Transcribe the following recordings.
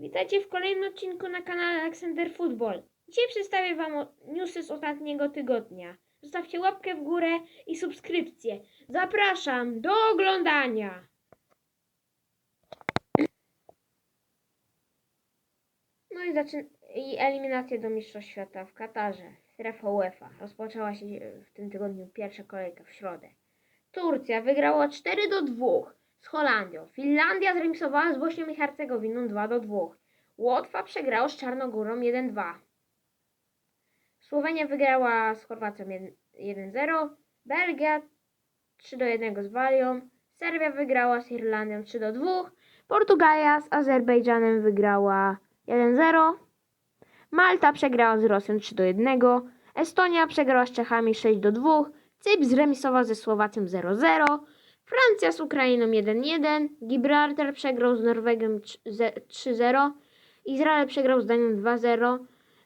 Witajcie w kolejnym odcinku na kanale Alexander Football. Dzisiaj przedstawię Wam newsy z ostatniego tygodnia. Zostawcie łapkę w górę i subskrypcję. Zapraszam do oglądania. No i zaczyn- i eliminacje do Mistrzostw Świata w Katarze. Strefa UEFA. Rozpoczęła się w tym tygodniu pierwsza kolejka w środę. Turcja wygrała 4 do 2 z Holandią. Finlandia zremisowała z Bośnią i Hercegowiną 2 do 2. Łotwa przegrała z Czarnogórą 1-2. Słowenia wygrała z Chorwacją 1-0. Belgia 3 do 1 z Walią. Serbia wygrała z Irlandią 3 do 2. Portugalia z Azerbejdżanem wygrała 1-0. Malta przegrała z Rosją 3 do 1. Estonia przegrała z Czechami 6 do 2. Cypr zremisował ze Słowacją 0-0. Francja z Ukrainą 1-1. Gibraltar przegrał z Norwegią trz- ze- 3-0. Izrael przegrał z Danią 2-0.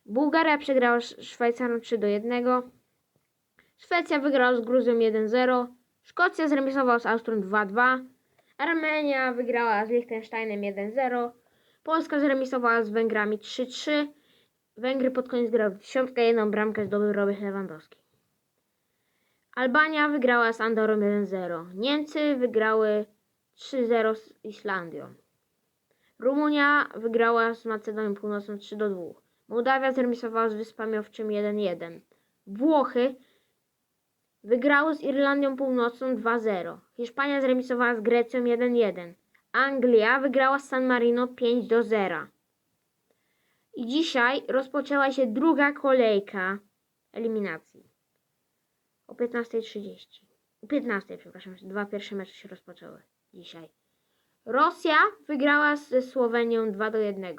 Bułgaria przegrała z Szwajcarią 3-1. Szwecja wygrała z Gruzją 1-0. Szkocja zremisowała z Austrią 2-2. Armenia wygrała z Liechtensteinem 1-0. Polska zremisowała z Węgrami 3-3. Węgry pod koniec grały w dziesiątkę, jedną bramkę zdobył Robert Lewandowski. Albania wygrała z Andorą 1-0. Niemcy wygrały 3-0 z Islandią. Rumunia wygrała z Macedonią Północną 3-2. Mołdawia zremisowała z Wyspami Owczymi 1-1. Włochy wygrały z Irlandią Północną 2-0. Hiszpania zremisowała z Grecją 1-1. Anglia wygrała z San Marino 5-0. I dzisiaj rozpoczęła się druga kolejka eliminacji o 15.30. O 15, przepraszam, dwa pierwsze mecze się rozpoczęły dzisiaj. Rosja wygrała ze Słowenią 2 do 1.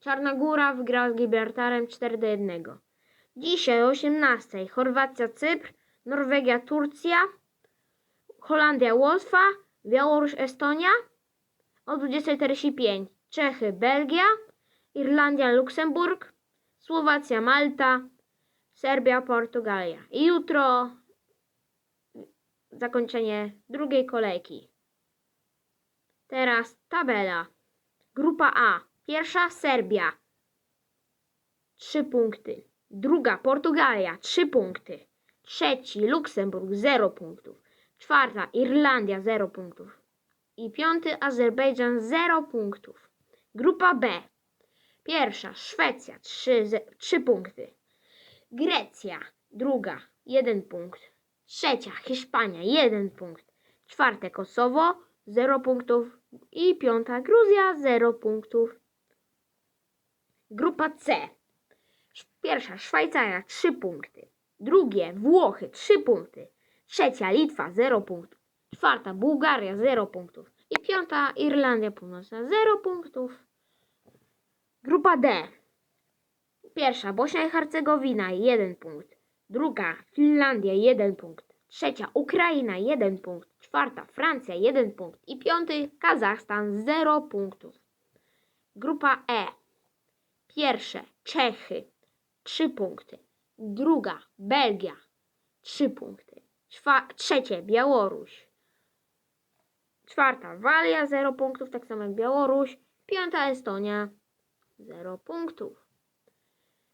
Czarna Góra wygrała z Gibraltarem 4 do 1. Dzisiaj o 18 Chorwacja, Cypr, Norwegia, Turcja, Holandia, Łotwa, Białoruś, Estonia. O 20.45 Czechy, Belgia, Irlandia, Luksemburg, Słowacja, Malta, Serbia, Portugalia. I jutro zakończenie drugiej kolejki. Teraz tabela. Grupa A. Pierwsza Serbia. 3 punkty. Druga Portugalia. 3 punkty. Trzeci Luksemburg. 0 punktów. Czwarta Irlandia. 0 punktów. I piąty Azerbejdżan. 0 punktów. Grupa B. Pierwsza Szwecja. 3, 3 punkty. Grecja. Druga. 1 punkt. Trzecia Hiszpania. 1 punkt. Czwarte Kosowo. 0 punktów. I piąta Gruzja. 0 punktów. Grupa C. Pierwsza Szwajcaria 3 punkty. Drugie Włochy 3 punkty. Trzecia Litwa 0 punktów. Czwarta Bułgaria 0 punktów. I piąta Irlandia Północna 0 punktów. Grupa D. Pierwsza Bośnia i Hercegowina 1 punkt. Druga Finlandia 1 punkt. Trzecia Ukraina 1 punkt. Czwarta Francja 1 punkt. I piąty Kazachstan 0 punktów. Grupa E. Pierwsze Czechy 3 punkty. Druga Belgia 3 punkty. Czwa- trzecie Białoruś. Czwarta Walia 0 punktów, tak samo jak Białoruś. Piąta Estonia 0 punktów.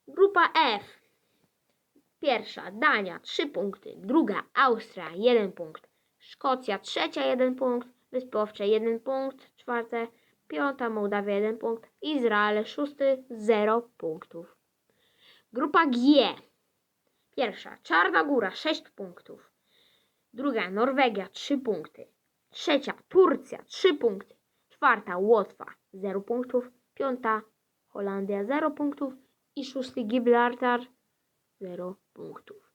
Grupa F. Pierwsza Dania 3 punkty. Druga Austria 1 punkt. Szkocja trzecia 1 punkt. Wyspy Owcze 1 punkt. Czwarte Piąta Mołdawia 1 punkt. Izrael szósty 0 punktów. Grupa G. Pierwsza Czarna Góra 6 punktów. Druga Norwegia 3 punkty. Trzecia Turcja 3 punkty. Czwarta Łotwa 0 punktów. Piąta Holandia 0 punktów. I szósty Gibraltar 0 punktów.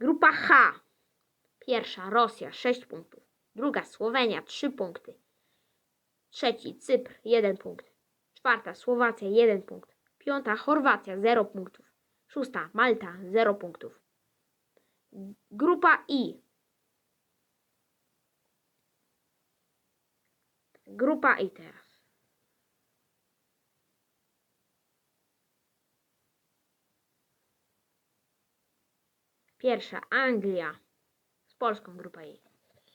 Grupa H. Pierwsza Rosja 6 punktów. Druga Słowenia 3 punkty. Trzeci Cypr 1 punkt. Czwarta Słowacja 1 punkt. Piąta Chorwacja 0 punktów. Szósta Malta 0 punktów. Grupa I. Grupa I teraz. Pierwsza Anglia z Polską grupa I.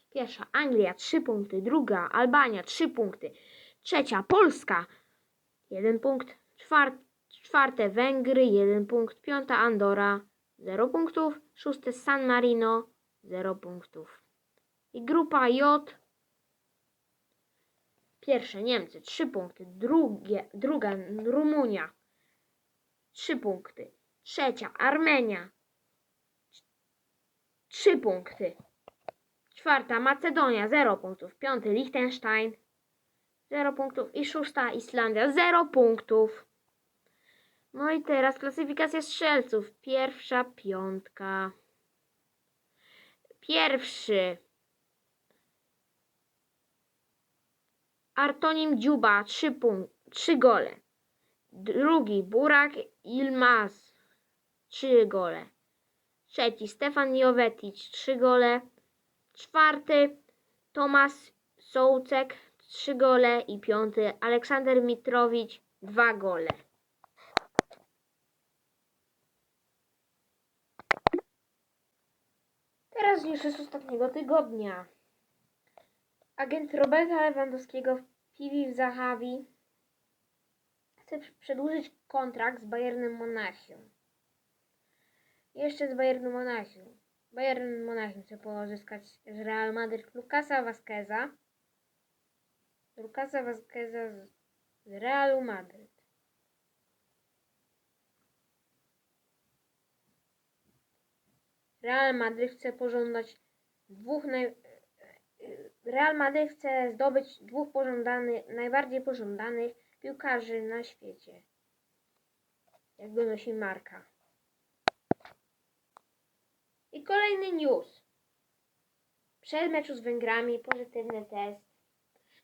Pierwsza Anglia 3 punkty, druga Albania 3 punkty, trzecia Polska 1 punkt. Czwar, czwarte Węgry, 1 punkt. Piąta Andora, 0 punktów. Szóste San Marino, 0 punktów. I grupa J. Pierwsze Niemcy, 3 punkty. Drugie, druga Rumunia, 3 punkty. Trzecia Armenia, 3 punkty. Czwarta Macedonia 0 punktów. Piąty Liechtenstein 0 punktów. I szósta Islandia 0 punktów. No i teraz klasyfikacja strzelców. Pierwsza piątka. Pierwszy Artonim Dziuba 3 punk- 3 gole. Drugi Burak Ilmaz 3 gole. Trzeci Stefan Jovetic 3 gole. Czwarty Tomasz Sołcek 3 gole i piąty Aleksander Mitrowicz 2 gole. Teraz już z ostatniego tygodnia. Agent Roberta Lewandowskiego w Piwi w Zahawi chce przedłużyć kontrakt z Bayernem Monachium. Jeszcze z Bayernu Monachium. Bayern Monachium chce pozyskać z Real Madrid Lukasa Vazqueza. Lukasa Vazqueza z z Realu Madryt. Real Madryt chce pożądać dwóch naj... Real Madryt chce zdobyć dwóch pożądanych, najbardziej pożądanych piłkarzy na świecie. Jak donosi marka. I kolejny news. Przed meczu z Węgrami pozytywny test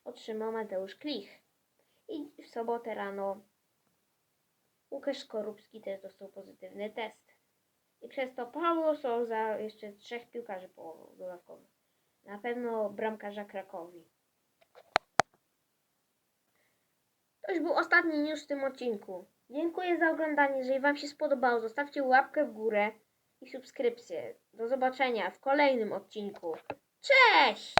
otrzymał Mateusz Klich. I w sobotę rano Łukasz Skorupski też dostał pozytywny test. I przez to Paulo Souza jeszcze trzech piłkarzy położył dodatkowych. Na pewno bramkarza Krakowi. To już był ostatni news w tym odcinku. Dziękuję za oglądanie. Jeżeli Wam się spodobało, zostawcie łapkę w górę i subskrypcję. Do zobaczenia w kolejnym odcinku. Cześć!